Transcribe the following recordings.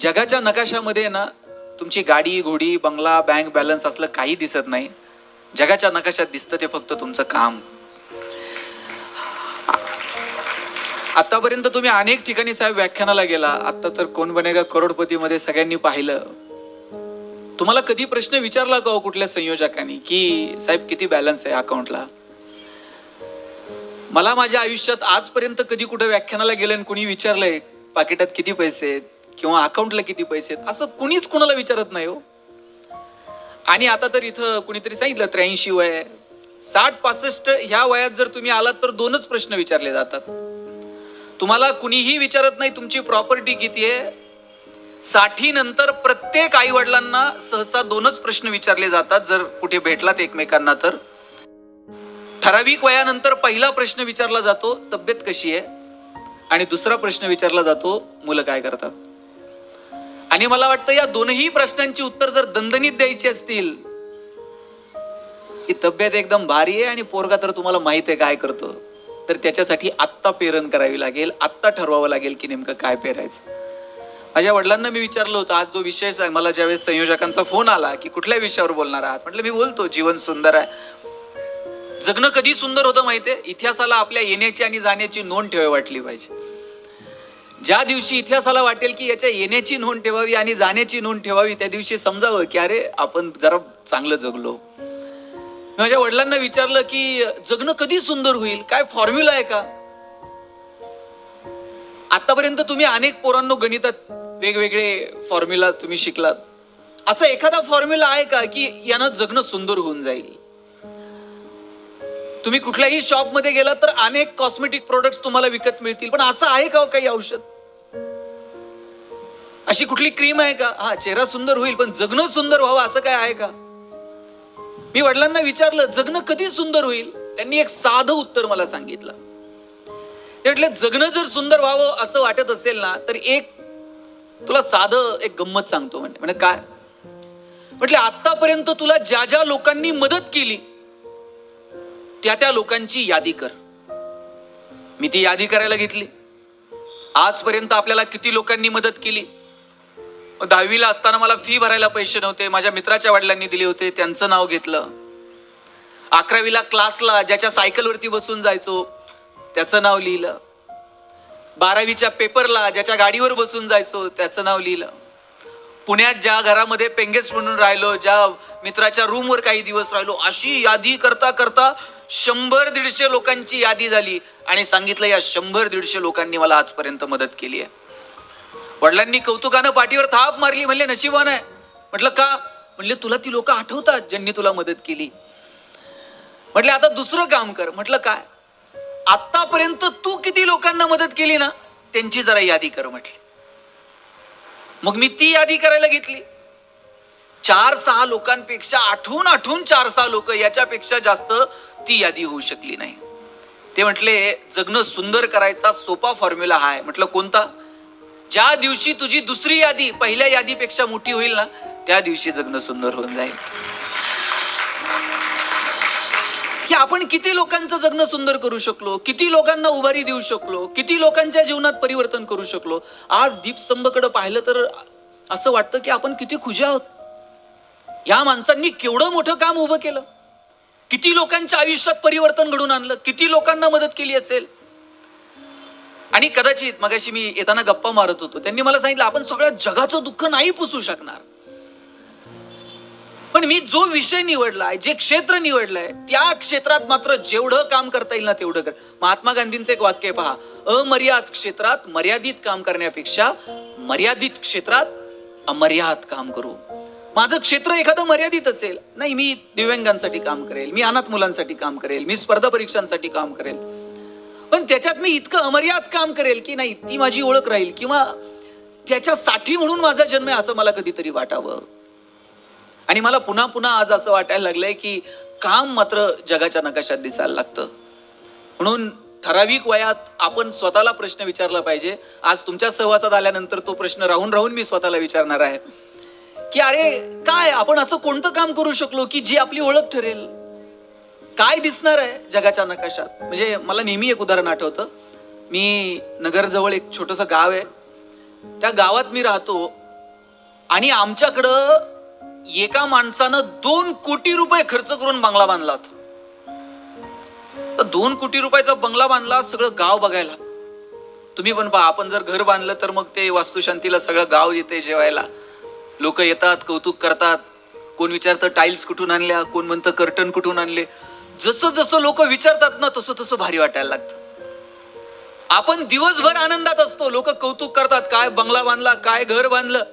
जगाच्या नकाशामध्ये ना तुमची गाडी घोडी बंगला बँक बॅलन्स असलं काही दिसत नाही. जगाच्या नकाशात दिसतं ते फक्त तुमचं काम. आतापर्यंत तुम्ही अनेक ठिकाणी साहेब व्याख्यानाला गेला. आता तर कोण बनेगा करोडपती मध्ये सगळ्यांनी पाहिलं. तुम्हाला कधी प्रश्न विचारला का हो कुठल्या संयोजकांनी? की साहेब किती बॅलन्स आहे अकाउंटला? मला माझ्या आयुष्यात आजपर्यंत कधी कुठे व्याख्यानाला गेलं आणि कुणी विचारलंय पाकिटात किती पैसे आहेत? किंवा अकाउंटला किती पैसे आहेत? असं कुणीच कुणाला विचारत नाही हो. आणि आता तर इथं कुणीतरी सांगितलं त्र्याऐंशी वय साठ पासष्ट ह्या वयात जर तुम्ही आलात तर दोनच प्रश्न विचारले जातात. तुम्हाला कुणीही विचारत नाही तुमची प्रॉपर्टी किती आहे? साठी नंतर प्रत्येक आई वडिलांना सहसा दोनच प्रश्न विचारले जातात जर कुठे भेटलात एकमेकांना तर. ठराविक वयानंतर पहिला प्रश्न विचारला जातो तब्येत कशी आहे? आणि दुसरा प्रश्न विचारला जातो मुलं काय करतात? आणि मला वाटतं या दोनही प्रश्नांची उत्तर जर दणदणीत द्यायची असतील ही तब्येत एकदम भारी आहे आणि पोरगा तर तुम्हाला माहीत आहे काय करतो. तर त्याच्यासाठी आत्ता पेरण करावी लागेल आत्ता ठरवावं लागेल की नेमकं काय पेरायचं. माझ्या वडिलांना मी विचारलं होतं आज जो विषय मला ज्यावेळेस संयोजकांचा फोन आला की कुठल्या विषयावर बोलणार आहात? म्हटलं मी बोलतो जीवन सुंदर आहे. जगणं कधी सुंदर होतं माहितीये? इतिहासाला आपल्या येण्याची आणि जाण्याची नोंद ठेवावी वाटली पाहिजे. ज्या दिवशी इतिहासाला वाटेल की याच्या येण्याची नोंद ठेवावी आणि जाण्याची नोंद ठेवावी त्या दिवशी समजावं की अरे आपण जरा चांगलं जगलो. माझ्या वडिलांना विचारलं की जगणं कधी सुंदर होईल? काय फॉर्म्युला आहे का? आतापर्यंत तुम्ही अनेक पोरांनो गणितात वेगवेगळे फॉर्म्युला तुम्ही शिकलात. असा एखादा फॉर्म्युला आहे का की यानं जगणं सुंदर होऊन जाईल? तुम्ही कुठल्याही शॉपमध्ये गेला तर अनेक कॉस्मेटिक प्रोडक्ट्स तुम्हाला विकत मिळतील. पण असं आहे का हो काही औषध? अशी कुठली क्रीम आहे का? हा चेहरा सुंदर होईल पण जगणं सुंदर व्हावं असं काय आहे का? मी वडिलांना विचारलं जगणं कधी सुंदर होईल? त्यांनी एक साधं उत्तर मला सांगितलं. ते म्हटलं जगणं जर सुंदर व्हावं असं वाटत असेल ना तर एक तुला साधं एक गंमत सांगतो म्हणजे म्हणजे काय? म्हटलं आतापर्यंत तुला ज्या ज्या लोकांनी मदत केली त्या त्या लोकांची यादी कर. मी ती यादी करायला घेतली. आजपर्यंत आपल्याला किती लोकांनी मदत केली? दहावीला असताना मला फी भरायला पैसे नव्हते. माझ्या मित्राच्या वडिलांनी दिले होते. त्यांचं नाव घेतलं. अकरावीला क्लासला ज्याच्या सायकलवरती बसून जायचो त्याचं नाव लिहिलं. बारावीच्या पेपरला ज्याच्या गाडीवर बसून जायचो त्याचं नाव लिहिलं. पुण्यात ज्या घरामध्ये पेंगेस म्हणून राहिलो ज्या मित्राच्या रूमवर काही दिवस राहिलो अशी यादी करता करता शंभर दीडशे लोकांची यादी झाली आणि सांगितलं या शंभर दीडशे लोकांनी मला आजपर्यंत मदत केली आहे. वडिलांनी कौतुकानं पाठीवर थाप मारली म्हणले नशिबान आहे. म्हटलं का? म्हणले तुला ती लोक आठवतात ज्यांनी तुला मदत केली. म्हटले आता दुसरं काम कर. म्हटलं काय? आतापर्यंत तू किती लोकांना मदत केली ना त्यांची जरा यादी कर म्हटली. मग मी ती यादी करायला घेतली. चार सहा लोकांपेक्षा आठवून आठवून चार सहा लोक याच्यापेक्षा जास्त ती यादी होऊ शकली नाही. ते म्हटले जगणं सुंदर करायचा सोपा फॉर्म्युला हा आहे. म्हटलं कोणता? ज्या दिवशी तुझी दुसरी यादी पहिल्या यादीपेक्षा मोठी होईल ना त्या दिवशी जगणं सुंदर होऊन जाईल. की आपण किती लोकांचं जगणं सुंदर करू शकलो? किती लोकांना उभारी देऊ शकलो? किती लोकांच्या जीवनात परिवर्तन करू शकलो? आज दीपस्तंभकडे पाहिलं तर असं वाटतं की आपण किती खुश आहोत. या माणसांनी केवढं मोठं काम उभं केलं. किती लोकांच्या आयुष्यात परिवर्तन घडून आणलं? किती लोकांना मदत केली असेल? आणि कदाचित मगाशी मी येताना गप्पा मारत होतो. त्यांनी मला सांगितलं आपण सगळ्या जगाचं दुःख नाही पुसू शकणार. पण मी जो विषय निवडलाय जे क्षेत्र निवडलंय त्या क्षेत्रात मात्र जेवढं काम करता येईल ना तेवढं कर. महात्मा गांधींचं एक वाक्य पहा अमर्याद क्षेत्रात मर्यादित काम करण्यापेक्षा मर्यादित क्षेत्रात अमर्याद काम करू. माझं क्षेत्र एखादं मर्यादित असेल नाही मी दिव्यांगांसाठी काम करेल मी अनाथ मुलांसाठी काम करेल मी स्पर्धा परीक्षांसाठी काम करेल. पण त्याच्यात मी इतकं अमर्याद काम करेल की नाही ती माझी ओळख राहील किंवा त्याच्यासाठी म्हणून माझा जन्म आहे असं मला कधीतरी वाटावं. आणि मला पुन्हा पुन्हा आज असं वाटायला लागलंय की काम मात्र जगाच्या नकाशात दिसायला लागतं. म्हणून ठराविक वयात आपण स्वतःला प्रश्न विचारला पाहिजे. आज तुमच्या सहवासात आल्यानंतर तो प्रश्न राहून राहून मी स्वतःला विचारणार आहे. की अरे काय आपण असं कोणतं काम करू शकलो की जी आपली ओळख ठरेल? काय दिसणार आहे जगाच्या नकाशात? म्हणजे मला नेहमी एक उदाहरण आठवतं. मी नगरजवळ एक छोटंसं गाव आहे. त्या गावात मी राहतो आणि आमच्याकडं एका माणसानं दोन कोटी रुपये खर्च करून बंगला बांधला होता. तर दोन कोटी रुपयाचा बंगला बांधला सगळं गाव बघायला. तुम्ही पण पहा आपण जर घर बांधलं तर मग ते वास्तुशांतीला सगळं गाव येते जेवायला. लोक येतात कौतुक करतात. कोण विचारतं टाईल्स कुठून आणल्या? कोण म्हणतं कर्टन कुठून आणले? जसं जसं लोक विचारतात ना तसं तसं भारी वाटायला लागतं. आपण दिवसभर आनंदात असतो. लोक कौतुक करतात. काय बंगला बांधला काय घर बांधलं.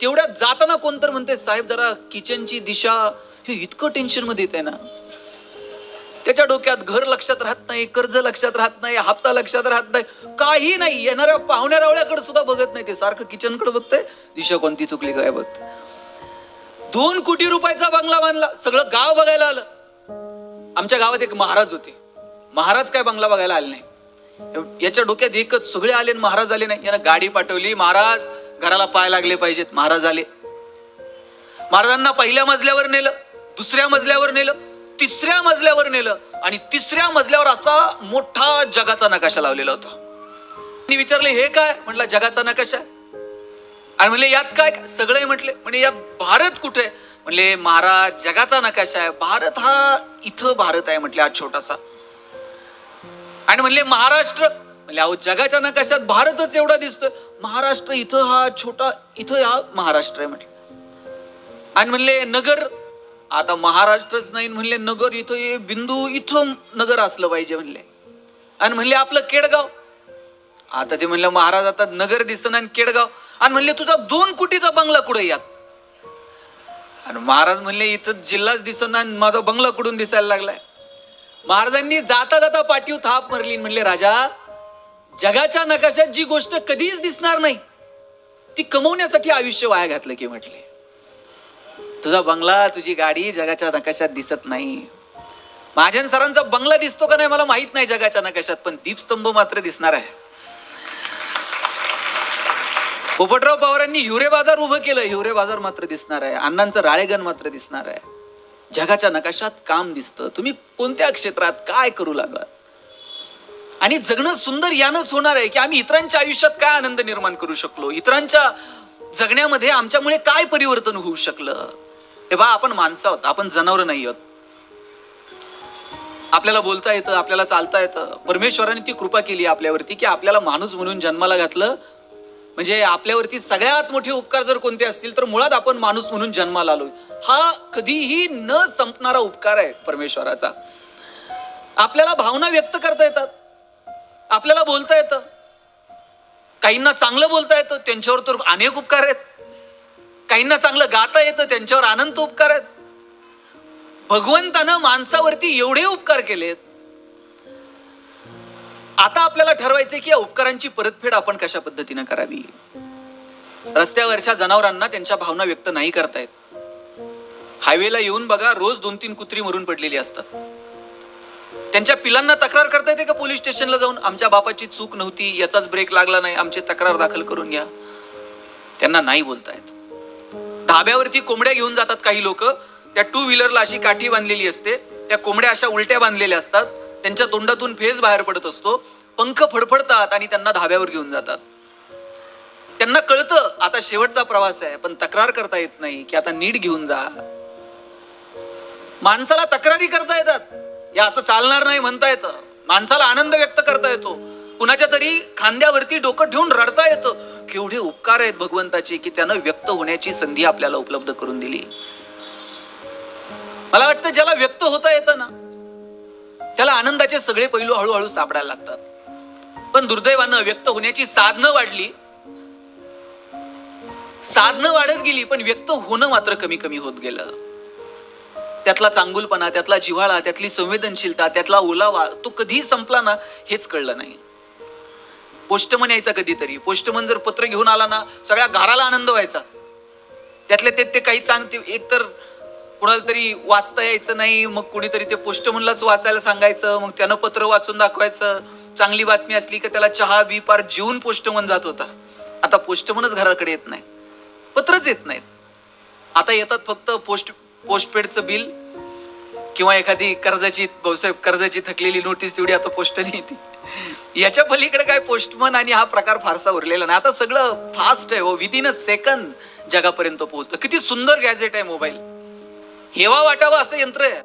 तेवढ्यात जाताना कोणतर म्हणते साहेब जरा किचनची दिशा हे इतकं टेन्शनमध्ये येते ना. त्याच्या डोक्यात घर लक्षात राहत नाही कर्ज लक्षात राहत नाही हप्ता लक्षात राहत नाही काही नाही. येणाऱ्या पाहुण्या रावळ्याकडे सुद्धा बघत नाही ते. सारखं किचनकडे बघतंय दिशा कोणती चुकली काय बघत दोन कोटी रुपयाचा बंगला बांधला. सगळं गाव बघायला आलं. आमच्या गावात एक महाराज होते. महाराज काय बंगला बघायला आले नाही. याच्या डोक्यात एकच सगळे आले महाराज आले नाही. यानं गाडी पाठवली. महाराज घराला पाय लागले पाहिजेत. महाराज आले. महाराजांना पहिल्या मजल्यावर नेलं दुसऱ्या मजल्यावर नेलं. तिसऱ्या मजल्यावर नेलं आणि तिसऱ्या मजल्यावर असा मोठा जगाचा नकाशा लावलेला होता. मी विचारले हे काय? म्हटलं जगाचा नकाशा आणि म्हणले यात काय? सगळे म्हटले म्हणजे यात भारत कुठे? म्हणले महाराज जगाचा नकाशा आहे. भारत हा इथं भारत आहे म्हटले आज छोटासा. आणि म्हणले महाराष्ट्र? म्हणले अहो जगाच्या नकाशात भारतच एवढा दिसतोय. महाराष्ट्र इथं हा छोटा इथं हा महाराष्ट्र आहे म्हटलं. आणि म्हणले नगर आता महाराष्ट्रच नाही म्हणले नगर इथं हे बिंदू इथं नगर असलं पाहिजे म्हणले. आणि म्हणले आपलं केडगाव. आता ते म्हणलं महाराज आता नगर दिसन आणि केडगाव. आणि म्हणले तुझा दोन कोटीचा बंगला कुठे यात? आणि महाराज म्हणले इथं जिल्हाच दिसन आणि माझा बंगला कुठून दिसायला लागलाय? महाराजांनी जाता जाता पाठीव थाप मारली म्हणले राजा जगाच्या नकाशात जी गोष्ट कधीच दिसणार नाही ती कमवण्यासाठी आयुष्य वाया घातलं की म्हटले. तुझा बंगला तुझी गाडी जगाच्या नकाशात दिसत नाही. महाजन सरांचा बंगला दिसतो का नाही मला माहीत नाही जगाच्या नकाशात पण दीपस्तंभ मात्र दिसणार आहे. पोपटराव पवारांनी हिवरे बाजार उभं केलं हिवरे बाजार मात्र दिसणार आहे. अण्णांचं राळेगण मात्र दिसणार आहे. जगाच्या नकाशात काम दिसतं. तुम्ही कोणत्या क्षेत्रात काय करू लागलात? आणि जगणं सुंदर यानंच होणार आहे की आम्ही इतरांच्या आयुष्यात काय आनंद निर्माण करू शकलो? इतरांच्या जगण्यामध्ये आमच्यामुळे काय परिवर्तन होऊ शकलं? हे बा आपण माणसं आहोत आपण जनावर नाही आहोत. आपल्याला बोलता येतं आपल्याला चालता येतं. परमेश्वराने ती कृपा केली आपल्यावरती की आपल्याला माणूस म्हणून जन्माला घातलं. म्हणजे आपल्यावरती सगळ्यात मोठे उपकार जर कोणते असतील तर मुळात आपण माणूस म्हणून जन्माला आलोय. हा कधीही न संपणारा उपकार आहे परमेश्वराचा. आपल्याला भावना व्यक्त करता येतात. आपल्याला बोलता येतं. काहींना चांगलं बोलता येतं. त्यांच्यावर तर अनेक उपकार आहेत. काहींना चांगलं गाता येतं त्यांच्यावर आनंद उपकार आहेत. भगवंतानं माणसावरती एवढे उपकार केलेत. आता आपल्याला ठरवायचंय की या उपकारांची परतफेड आपण कशा पद्धतीनं करावी? रस्त्यावरच्या जनावरांना त्यांच्या भावना व्यक्त नाही करतायत. हायवेला येऊन बघा रोज दोन तीन कुत्री मरून पडलेली असतात. त्यांच्या पिलांना तक्रार करता येते का पोलीस स्टेशनला जाऊन? आमच्या बापाची चूक नव्हती याचाच ब्रेक लागला नाही आमची तक्रार दाखल करून घ्या. त्यांना नाही बोलता येत धाब्यावरती कोंबड्या घेऊन जातात काही लोक. त्या टू व्हीलरला अशी काठी बांधलेली असते. त्या कोंबड्या अशा उलट्या बांधलेल्या असतात. त्यांच्या तोंडातून फेस बाहेर पडत असतो. पंख फडफडतात आणि त्यांना धाब्यावर घेऊन जातात. त्यांना कळतं आता शेवटचा प्रवास आहे पण तक्रार करता येत नाही की आता नीट घेऊन जा. माणसाला तक्रारी करता येतात. या असं चालणार नाही म्हणता येतं. माणसाला आनंद व्यक्त करता येतो. कुणाच्या तरी खांद्यावरती डोकं ठेवून रडता येतं. केवढे उपकार आहेत भगवंताचे की त्यानं व्यक्त होण्याची संधी आपल्याला उपलब्ध करून दिली. मला वाटतं ज्याला व्यक्त होता येतं ना त्याला आनंदाचे सगळे पैलू हळूहळू सापडायला लागतात. पण दुर्दैवानं व्यक्त होण्याची साधनं वाढली. साधनं वाढत गेली पण व्यक्त होणं मात्र कमी कमी होत गेलं. त्यातला चांगुलपणा त्यातला जिव्हाळा त्यातली संवेदनशीलता त्यातला ओलावा तो कधी संपला ना हेच कळलं नाही. पोस्टमन यायचा कधीतरी. पोस्टमन जर पत्र घेऊन आला ना सगळ्या घराला आनंद व्हायचा. त्यातले ते ते काही चांगते एकतर कुणाला तरी वाचता यायचं नाही मग कुणीतरी ते पोस्टमनलाच वाचायला सांगायचं मग त्यानं पत्र वाचून दाखवायचं. चांगली बातमी असली की त्याला चहा बी पार जेवून पोस्टमन जात होता. आता पोस्टमनच घराकडे येत नाही. पत्रच येत नाहीत. आता येतात फक्त पोस्ट पोस्टपेडचं बिल किंवा एखादी कर्जाची भाऊसाहेब कर्जाची थकलेली नोटीस तेवढी आता पोस्टने येते याच्या पलीकडे काय पोस्टमन आणि हा प्रकार फारसा उरलेला नाही. आता सगळं फास्ट आहे हो. विदिन अ सेकंद जगापर्यंत पोहोचतं. किती सुंदर गॅजेट आहे मोबाईल हेवा वाटावं असं यंत्र आहे.